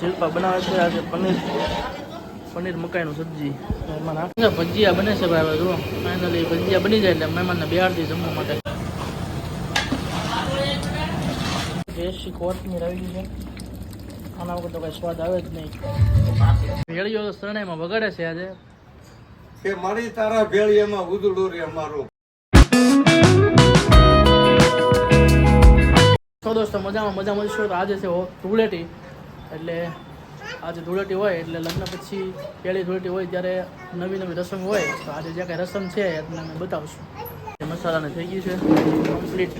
શિલ્પા બનાવે છે. આજે પનીર પનીર મકાઈનું સબ્જી. મહેમાન ભજીયા બને છે ભાઈ જુઓ ફાઇનલી ભજીયા બની જાય એટલે મહેમાનને બિહારથી જમવા માટે. દેશી કોથમીર આવી ગઈ છે. આના વગર તો કઈ સ્વાદ આવે જ નહીં. ભેળીઓ શરણાઈમાં વગાડે છે આજે. કે મારી તારા ભેળીયામાં ઉદડું રે મારું તો દોસ્તો મજામાં મજા મળશું તો આજે છે ધૂળેટી. એટલે આજે ધૂળેટી હોય એટલે લગ્ન પછી પહેલી ધૂળેટી હોય ત્યારે નવી નવી રસમ હોય તો આજે જે કાંઈ રસમ છે એ તમને અમે બતાવશું. મસાલાને થઈ ગયું છે કમ્પ્લીટ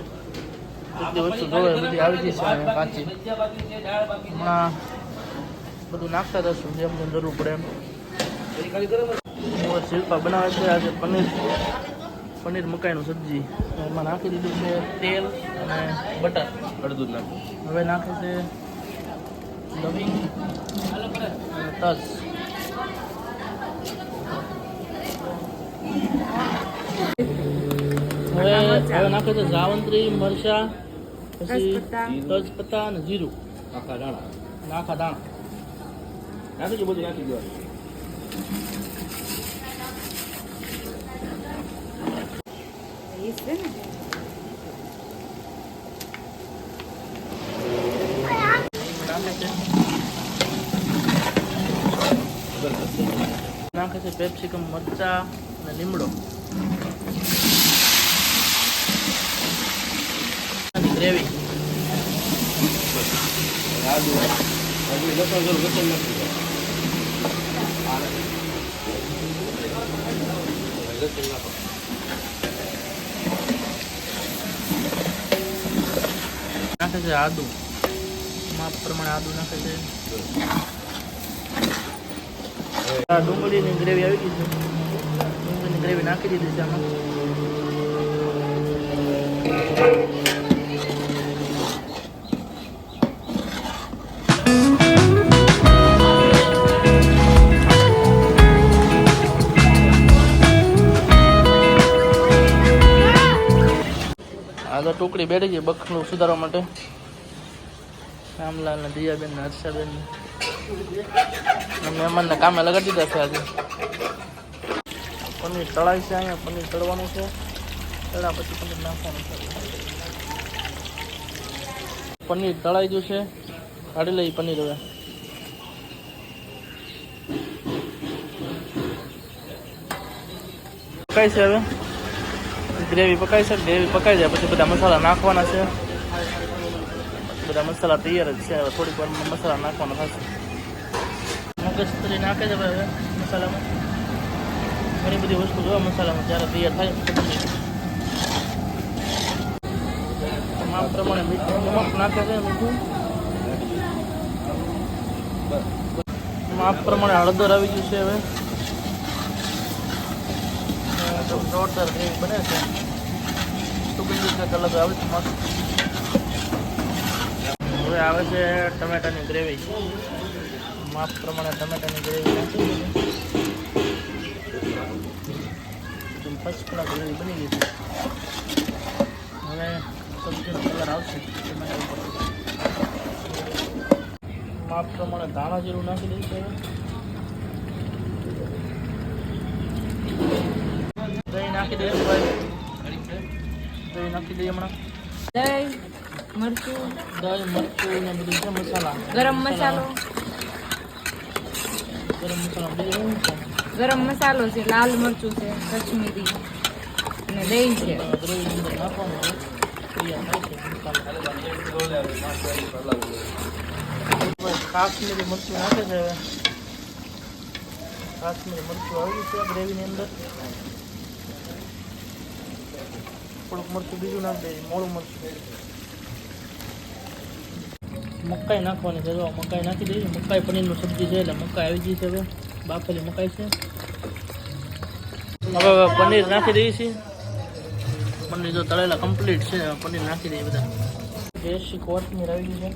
બધી વસ્તુ જોવે બધી આવી ગઈ છે કાચી હમણાં બધું નાખતા જશું જેમ જેમ જરૂર પડે એમ. શિલ્પા બનાવે છે આજે પનીર પનીર મકાઈનું સબ્જી. એમાં નાખી દીધું છે તેલ અને બટર. અડધું નાખ્યું હવે નાખે છે લવિંગ તજ નાખે જાવંત્રી મરચા પછી તજપત્તા અને જીરું આખા દાણા નાખા દાણા નાખી દો બધું નાખી દેવાનું નાખે છે નાખે છે પેપ્સિકમ મરચા અને લીમડો. ગ્રેવી. નાખે છે આદુ. માપ પ્રમાણે આદુ નાખે છે. આ ડુંગળીની ગ્રેવી આવી ગઈ છે. ડુંગળીની ગ્રેવી નાખી દીધી છે આમાં. ટુકડી બેઠી છે બખનું સુધારવા માટે. રામલાલ ને દિયાબેન ને હર્ષાબેન મહેમાનને કામે લગાડી દીધા છે આજે. પનીર તળાય છે અહીંયા, પનીર તળવાનું છે. તળા પછી પનીર નાખવાનું છે. પનીર તળાઈ ગયું છે. કાઢી લઈ પનીર હવે. પકાય છે હવે. ગ્રેવી પકાય છે. ગ્રેવી પકાઈ જાય પછી બધા મસાલા નાખવાના છે. બધા મસાલા તૈયાર જ છે. હવે થોડીક વાર મસાલા નાખવાના થશે. મગજતરી નાખે છે હવે, મસાલામાં. ઘણી બધી વસ્તુ જોવા મસાલામાં, જ્યારે તૈયાર થાય માપ પ્રમાણે મીઠું નમક નાખે છે મીઠું માપ પ્રમાણે હળદર આવી ગયું છે હવે. જોરદાર ગ્રેવી બને છે. સુગંધિત કંઈક અલગ આવે છે, મસ્ત. હવે આવે છે ટમેટાની ગ્રેવી. માપ પ્રમાણે ટમેટાની ગ્રેવી નાખી ફર્સ્ટ કલાક ગ્રેવી બની ગઈ છે. હવે સબ્જીનો કલર આવશે ટમેટા ઉપર. માપ પ્રમાણે ધાણા જીરું નાખી દઈશું દહીં નાખી દઈએ દહીં નાખી દઈએ હમણાં. દહીં મરચું. દહીં મરચું ને બધું છે મસાલા. ગરમ મસાલો. ગરમ મસાલા છે. લાલ મરચું છે કશ્મીરી અને દહીં છે. કાશ્મીરી મરચું નાખે છે હવે. કાશ્મીરી મરચું આવ્યું છે ગ્રેવીની અંદર. થોડુંક મરચું બીજું નાખી દઈએ મોળું મરચું. મકાઈ નાખવાની છે. મકાઈ નાખી દઈએ મકાઈ પનીરનું સબ્જી છે એટલે મકાઈ આવી ગઈ છે હવે. બાફેલી મકાઈ છે. હવે પનીર નાખી દઈએ છીએ પનીર જો તળેલા કમ્પ્લીટ છે. પનીર નાખી દઈએ બધા. દેશી કોથમીર આવી ગઈ છે.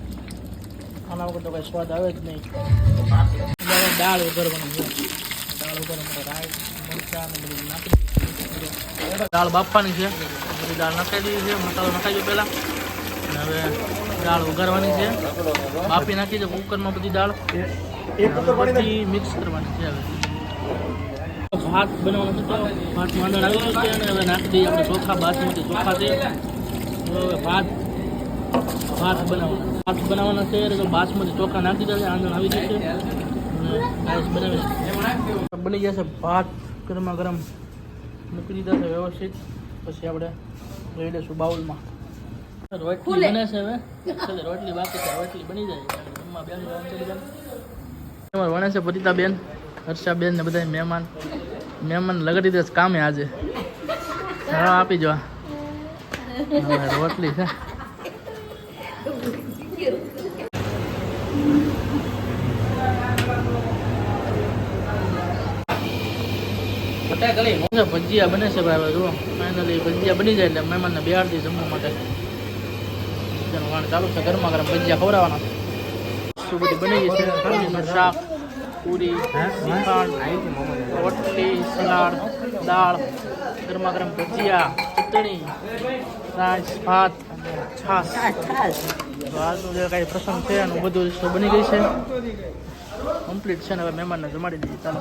આના વગર તો કાંઈ સ્વાદ આવે જ નહીં. દાળ ઉગરવાની છે. દાળ ઉગરવા માટે રાઈ મરચાં ને બધું નાખી દાળ બાફવાની છે. બધી દાળ નાખી દીધી છે. મસાલો નાખાઈ ગયો પહેલાં. અને હવે દાળ વઘારવાની છે. બાફી નાખી છે કુકરમાં બધી દાળ. બધી મિક્સ કરવાની છે હવે. ભાત બનાવવાનો છે તો ભાત માંડણ આવી ગયું છે અને હવે નાખી દઈએ આપણે ચોખા બાસમતી ચોખા છે. હવે ભાત ભાત બનાવવાના ભાત બનાવવાના છે એટલે બાસમતી ચોખા નાખી દીધા આંદણ આંધણ આવી જશે રાઈસ બનાવી બની જશે ભાત ગરમા ગરમ. મૂકી દીધા છે વ્યવસ્થિત. પછી આપણે લઈ લઈશું બાઉલમાં. રોટલી બને છે હવે. રોટલી બાકી છે રોટલી બની જાય. જમવા બેન અમારે વણે છે પતિતાબેન હર્ષાબેન ને બધા મહેમાન. મહેમાન લગાડી દે કામે આજે. હા આપી જો. રોટલી છે. ભજીયા બને છે ભાઈ જુઓ. ફાઇનલી ભજીયા બની જાય એટલે મહેમાનને બિહારથી જમવા માટે. ચાલુ છે. ગરમા ગરમ ભજીયા ખવડાવવાના. શું બધી બની ગઈ છે? શાક, પૂરી, શ્રીખંડ, રોટલી દાળ ગરમા ગરમ ભજીયા, ચટણી રાઈસ ભાત છાશ. આજનું કાંઈ પ્રસંગ છે, એનું બધું બની ગયું છે. કમ્પ્લીટ છે ને હવે મહેમાનને જમાડી દઈએ. ચાલો.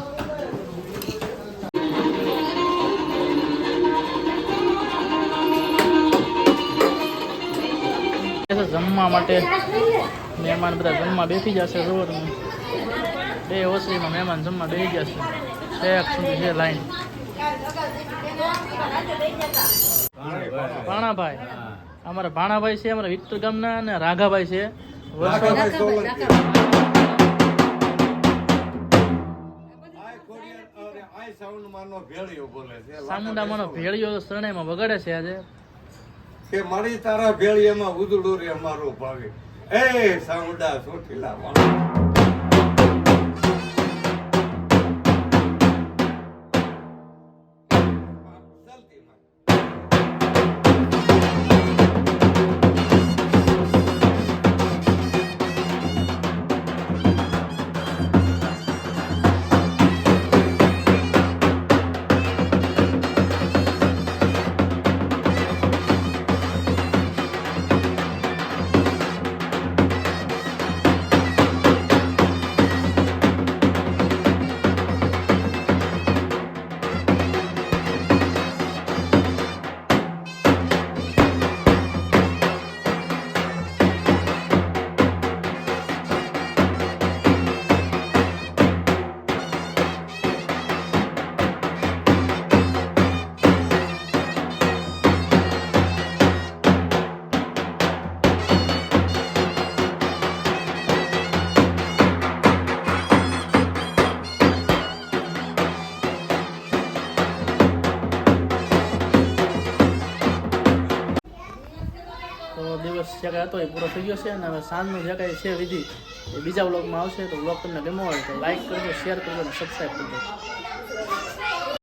જમવા માટે મહેમાન બધા જમવા બેસી જશે રોજ બે ઓસરીમાં મહેમાન જમવા બેસી જશે. છેક સુધી છે લાઈન. ભાણાભાઈ. અમારા ભાણાભાઈ છે અમારા વિક્ટર ગામના અને રાઘાભાઈ છે. સામુંડા સામુંડામાંનો ભેળિયો શરણાઈમાં વગાડે છે આજે. કે મારી તારા ભેળિયામાં ઉદડું રે અમારો ભાવે એ સાઉંડા સોઠીલા વાળા. જે કાંઈ હતો એ પૂરો થઈ ગયો છે અને હવે સાંજનું જે કાંઈ છે વિધિ એ બીજા વ્લોગમાં આવશે, તો વ્લોગ તમને ગમ્યો હોય તો લાઇક કરજો શેર કરજો અને સબસ્ક્રાઈબ કરજો.